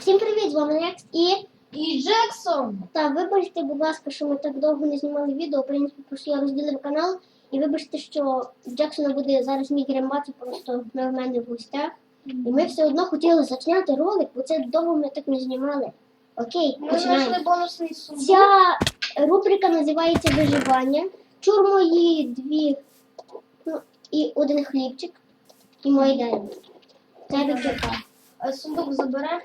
Всім привіт, з вами Некс і І Джексон. та вибачте, будь ласка, що ми так довго не знімали відео. В принципі, просто я розділив канал. І вибачте, що Джексона буде зараз мій гримати, просто в мене в гостях. І ми все одно хотіли зачняти ролик, бо це довго ми так не знімали. Окей, Ми починаємо. знайшли бонусний сундук. Ця рубрика називається Виживання. Чур мої дві ну, і один хлібчик, і моє дерево. Це. Е, Сундук забере.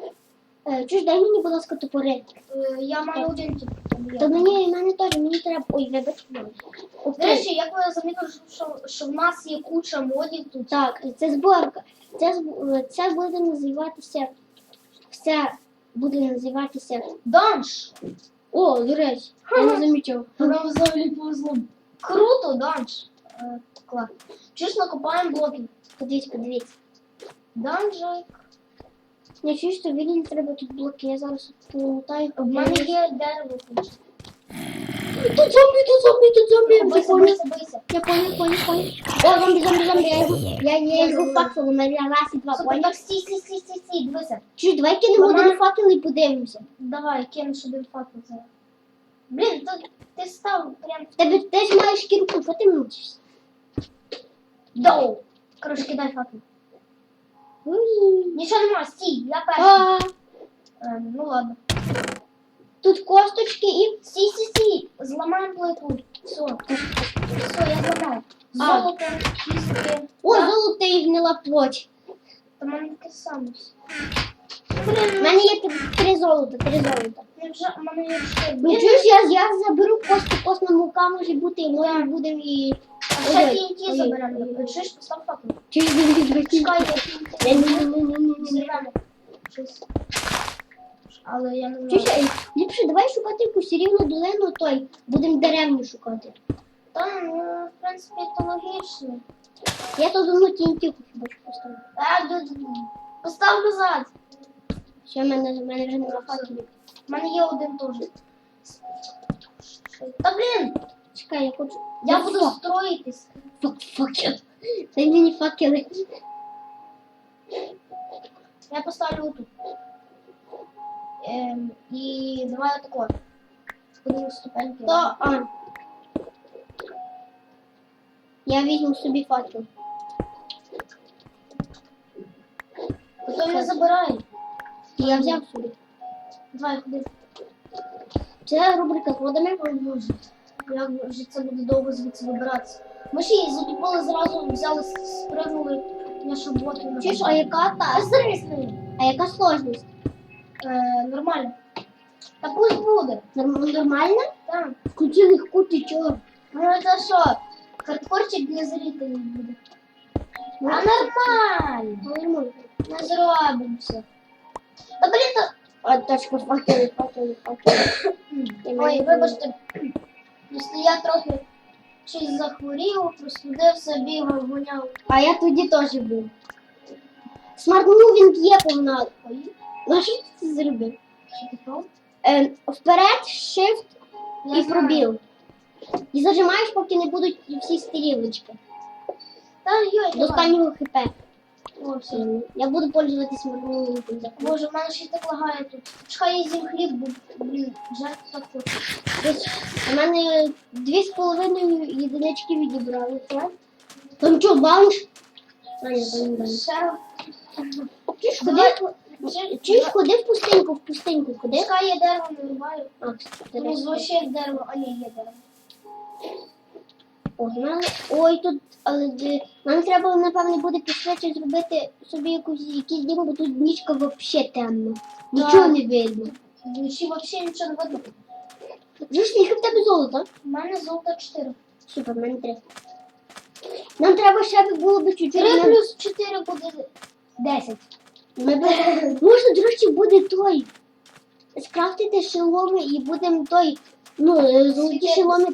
Чуж, дай мені, будь ласка, топори. Е, Я маю один тут. То мені, мене теж, мені треба. Ой, вибач. До речі, як ви замітили, що, що в нас є куча модів тут. Так, це зборка. Це, зб- це буде називатися. Все буде називатися. Данж. О, до речі, я не замічав. Нам взагалі повезло. Круто, данж. Е, Клас. Чуєш, накопаємо блоки. Подивіться, подивіться. Данжик. Я чую, що вільні треба тут блоки. Я зараз полутаю. В мене є дерево. Тут зомбі, тут зомбі, тут зомбі. Я Бийся, понял. бийся, бийся. Я понял, понял, понял. О, зомбі, зомбі, зомбі. Я його, я, я його факелом на раз і два, понял? так стій, стій, стій, стій, стій, дивися. Чуй, давай кинемо Мама. один факел і подивимося. Давай, кинеш один факел зараз. Блін, то ти став прям Тебе теж маєш кірку, що ти мучишся? Доу. Коротше, кидай факел. Нічого нема, стій, я перший. Ем, ну ладно. Тут косточки і Стій, стій, стій. Зламаємо плиту. Все. Все, я зламав. Золото, кістки. О, золото і гнила плоть. Та в мене таке саме. У мене є три, три золота, три золота. ну вже в мене є ще. Ну чуєш, я, я заберу костку, костна мука може бути, і може будемо і... а ще Ой, заберемо. ой. Чуєш, постав факел. Чекай, я. Щось. Але я не знаю. ліпше давай шукати якусь рівну долину, той, будемо деревню шукати. Та, ну, в принципі, то логічно. Я тут одну тінтівку хіба поставлю. А, постав назад. Що в мене, в мене вже нема факелів. У мене є один теж. Та блін, Чекай, я хочу... я буду фак- строїтись. Фак, факел. Дай мені факели. Я поставлю отут. Ем, і давай отако. Подивимо ступеньки. То, а. Я візьму собі факел. Потім не забирай. Я взяв собі. Давай, ходи. Це рубрика з водами. Ой, боже. Як же це буде довго звідси вибиратися. Ми ще й затупили зразу, взяли, с- спригнули нашу боту. на Чуєш, а базар. яка та? Зрисни. А яка сложність? Е, нормально. Та пусть буде. Норм- Нормально? Так. Включи легку ти чого? Ну це що? Хардкорчик для зрителей буде. Ну, А нормально. Нормально. Ми зробимося. Та блін, то... А, точка, факели, факели, факели. Ой, вибачте, просто я трохи щось захворів, простудився, бігав, гуняв. А я тоді теж був. Смарт-мувінг є погнали. Ну що ти це зробив? Е, вперед, shift Я і знаю. пробіл. І зажимаєш, поки не будуть всі стрілочки. До останнього хп. О, все. Я буду пользуватися смарт-мувінгом. Боже, в мене ще так лагає тут. Чекай, я з'їм хліб, бо, блін, жаль так. Ось У мене дві з половиною єдинички відібрали. так? Там що, баунш? А, ні, там не Чуєш, Давай. ходи, чуєш, ходи в пустиньку, в пустиньку, ходи. Чекай, я дерево не рубаю. А, Ну, звичайно, дерево, а ні, є дерево. Погнали. Ой, тут, але де- нам треба, напевне, буде пішвидше зробити собі якусь якийсь дім, бо тут нічка взагалі темно. Нічого не видно. Вночі взагалі нічого не видно. Вже скільки в тебе золота? У мене золото 4. Супер, в мене три. Нам треба ще би було б чуть-чуть. 3 плюс 4 буде 10. Ми б... Можна, до речі, буде той. Скрафтити шеломи і будемо той. Ну, е,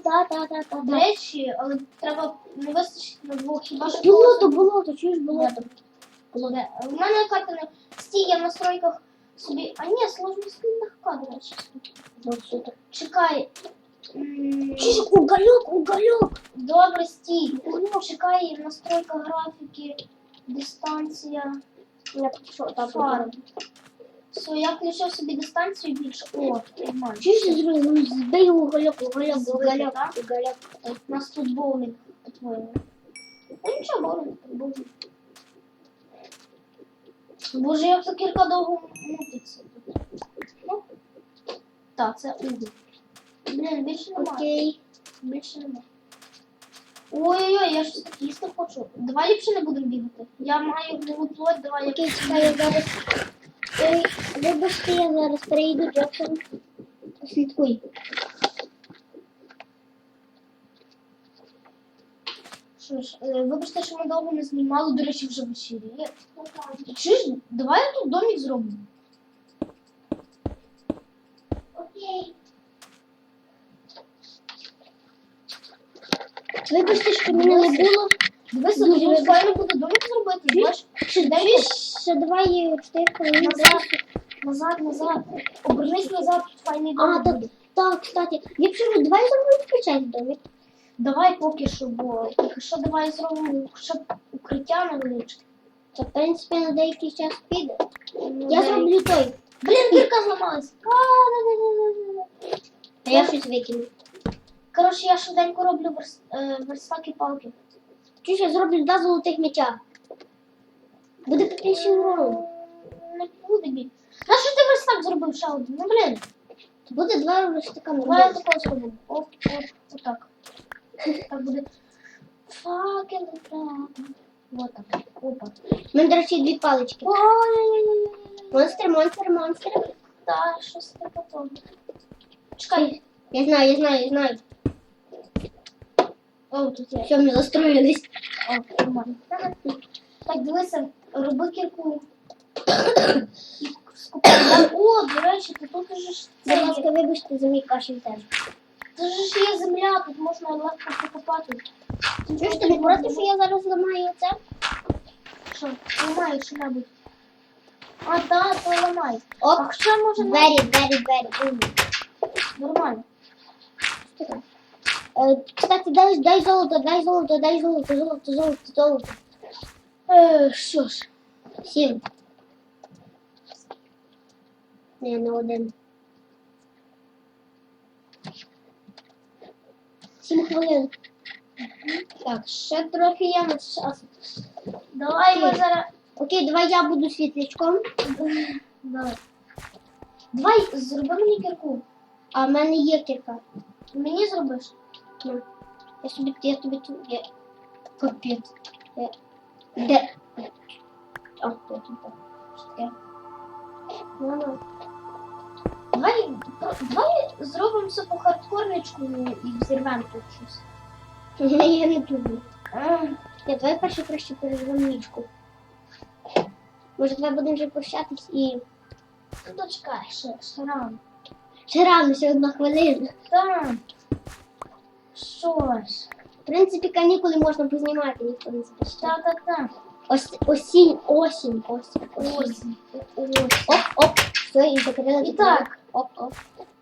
та, та, та, та. До речі, але треба не вистачить на двох хіба що Болото, болото, чуєш болото. Де? У мене карта не стій, я в настройках собі. А ні, сложність легка, до речі. Супер. Чекай. Чуєш, угольок, угольок. Добре, стій. Чекай в настройках графіки, дистанція, Я пішов, та, фарб. Все, я включив собі дистанцію більше. О, нормально. Чи ж зробив? Угольок, угольок, Збити, угольок, так? угольок. У нас тут боулінг, по-твоєму. Ну нічого, боулінг, боулінг. Боже, як та кірка довго мутиться. Ну, так, це угол. Блін, більше немає. Окей. Більше немає. Ой-ой-ой, я щось їсти хочу. Давай ліпше не будемо бігати. Я маю плоть, давай я Окей, чекай, я зараз. Ой, вибачте, я зараз перейду Джексон. Слідкуй. Що ж, е, вибачте, що ми довго не знімали, до речі, вже вечір'я. Чи ж, давай я тут домик зробимо. Окей. Вибачте, що мене не було. Дивися, Дуже тут файно буде домик зробити. Бачиш? Ще давай 4 хвилини. Назад, назад. Обернись назад, файний А, домик так, так, кстати, якщо ж давай зробимо включати домик. Давай поки що, бо поки що давай зробимо хоча б укриття невеличке. Це, в принципі, на деякий час піде. Ну, Я зроблю той. Блін, дірка зламалась. А, да-да-да-да-да. А я щось викину. Коротше, я швиденько роблю верс... е, верстаки палки. Чуєш, я зроблю два золотих м'яча. Буде більше урон. Не буде бі. Ти зробив ще один? Ну блін. Буде два верстака Давай я такого зроблю. Оп, оп, отак. Так буде. Правда. Вот так. Опа. У мене, до речі, дві палички. Ой-ой-ой. Монстр, монстр, монстр. Та, щось таке то. Чекай. Я знаю, я знаю, я знаю. О, тут є. Все, ми застроїлись. О, нормально. Так, дивися, роби кірку. О, до речі, то тут уже ж Будь це ласка, вибачте за мій кашель теж. Же ж є земля, тут можна легко покопати. Чуєш, ти не проти, що я зараз ламаю це? Що, ламай що-небудь. А, так, то ламай. А Оп, хоча може не двері, двері. Ум. нормально. Чекай. Е, Кстати, дай, дай золото, дай золото, дай золото, золото, золото, золото. Е, що ж, Сім. Не, не один. Сім хвилин. Так, ще трохи є на час. давай ми зараз. Окей, давай я буду світлячком, Давай. Давай, зроби мені кірку. а в мене є кірка. Мені зробиш? Ну, Я собі, я тобі тут є. Капець. Я- Де? Тут, тут, тут. Що таке? Ну, ну. Давай, давай зробимо по хардкорничку і взірвемо тут щось. Я не. Е, Ні, давай перше краще переживемо нічку. Може, давай будемо вже прощатись і. Ну, то чекай, ще, ще рано. Ще рано, ще одна хвилина. Так. Що ж. В принципі, канікули можна познімати, ніхто не запрещає. Так, так, так. Ось, осінь, осінь, осінь, осінь. Осінь. Оп, оп, все, і закрили. І так. Оп, оп.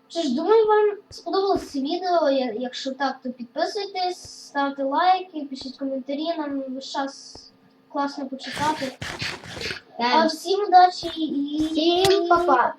Що ж, думаю, вам сподобалось це відео. Якщо так, то підписуйтесь, ставте лайки, пишіть коментарі, нам весь час класно почитати. А всім удачі і Всім па-па.